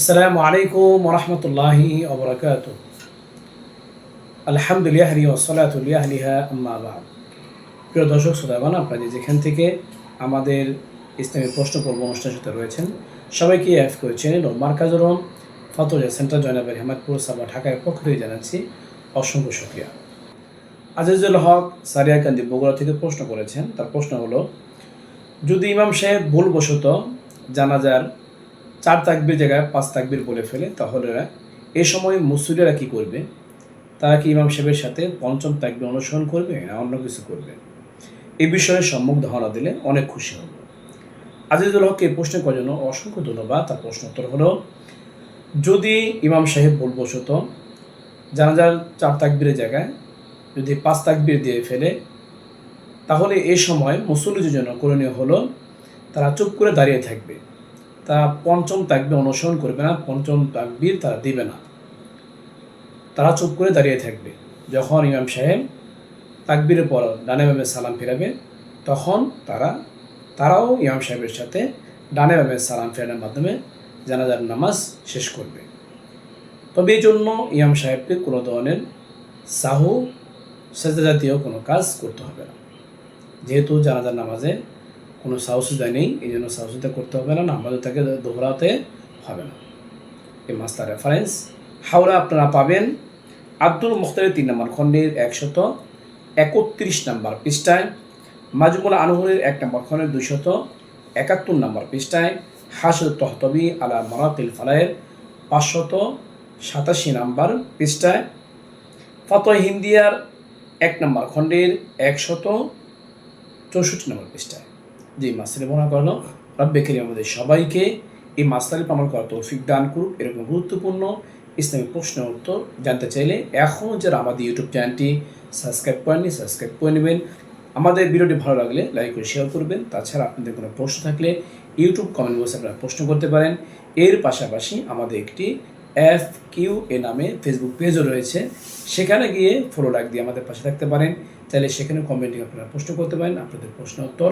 আসসালামু আলাইকুম রহমতুল্লাহি ওবরাকাত আলহামদুলিল্লাহ ওসলাতুল্লাহলিহা প্রিয় দর্শক শ্রোতাবান আপনারা যেখান থেকে আমাদের ইসলামী প্রশ্ন পর্ব অনুষ্ঠানের সাথে রয়েছেন, সবাইকে এফ করেছেন ও মার্কাজরম ফতোজা সেন্টার জয়নাবের হেমাদপুর সাবা ঢাকার পক্ষ থেকে জানাচ্ছি অসংখ্য শুক্রিয়া। আজিজুল হক সারিয়া সারিয়াকান্দি বগুড়া থেকে প্রশ্ন করেছেন। তার প্রশ্ন হলো, যদি ইমাম সাহেব ভুলবশত জানাজার চার তাকবির জায়গায় পাঁচ তাকবির বলে ফেলে, তাহলে এ সময় মুসলিরা কি করবে? তারা কি ইমাম সাহেবের সাথে পঞ্চম তাকবির অনুসরণ করবে না অন্য কিছু করবে? এ বিষয়ে সম্মুখ ধারণা দিলে অনেক খুশি হব। আজিজুল হককে এই প্রশ্ন করার জন্য অসংখ্য ধন্যবাদ। তার প্রশ্ন উত্তর হলো, যদি ইমাম সাহেব ভুলবশত জানাজার চার তাকবিরের জায়গায় যদি পাঁচ তাকবির দিয়ে ফেলে, তাহলে এ সময় মুসল্লিদের জন্য করণীয় হলো, তারা চুপ করে দাঁড়িয়ে থাকবে। তারা পঞ্চম তাকবির অনুসরণ করবে না, পঞ্চম তাকবির তারা দিবে না। তারা চুপ করে দাঁড়িয়ে থাকবে। যখন ইমাম সাহেব তাকবিরের পর ডানে বামে সালাম ফেরাবে, তখন তারা, তারাও ইমাম সাহেবের সাথে ডানে বামে সালাম ফেরানোর মাধ্যমে জানাজার নামাজ শেষ করবে। তবে এই জন্য ইমাম সাহেবকে কোনো ধরনের সাহু সেজা জাতীয় কোনো কাজ করতে হবে না। যেহেতু জানাজার নামাজে কোনো সাহসিদা নেই, এই জন্য সাহসিদা করতে হবে না, নামাজও তাকে দোহরাতে হবে না। এই মাস্টার রেফারেন্স হাওড়া আপনারা পাবেন আব্দুল মুখতারের তিন নম্বর খণ্ডের একশত একত্রিশ নম্বর পৃষ্ঠায়, মাজমুল আনহুরের এক নম্বর খণ্ডের দুইশত একাত্তর নম্বর পৃষ্ঠায় হাসুদ তহতবি আলা মারাতিল ফালায়ের পাঁচশত সাতাশি নম্বর পৃষ্ঠায়, ফতোয় হিন্দিয়ার এক নম্বর খণ্ডের একশত চৌষট্টি নম্বর পৃষ্ঠায়। যে মাস্টারি মনে করল, রব্বে করিম আমাদের সবাইকে এই মাস্টারি প্রমাণ করার তৌফিক দান করুক। এরকম গুরুত্বপূর্ণ ইসলামী প্রশ্নের উত্তর জানতে চাইলে এখনও যারা আমাদের ইউটিউব চ্যানেলটি সাবস্ক্রাইব করেননি, সাবস্ক্রাইব করে নেবেন। আমাদের ভিডিওটি ভালো লাগলে লাইক করে শেয়ার করবেন। তাছাড়া আপনাদের কোনো প্রশ্ন থাকলে ইউটিউব কমেন্ট বক্সে আপনারা প্রশ্ন করতে পারেন। এর পাশাপাশি আমাদের একটি এফ কিউ এ নামে ফেসবুক পেজও রয়েছে। সেখানে গিয়ে ফলো লাইক দিয়ে আমাদের পাশে থাকতে পারেন। তাহলে সেখানে কমেন্টে আপনারা প্রশ্ন করতে পারেন, আপনাদের প্রশ্ন উত্তর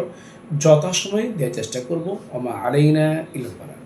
যথাসময়ে দেওয়ার চেষ্টা করব। অমা আলাইনা ইলপাড়া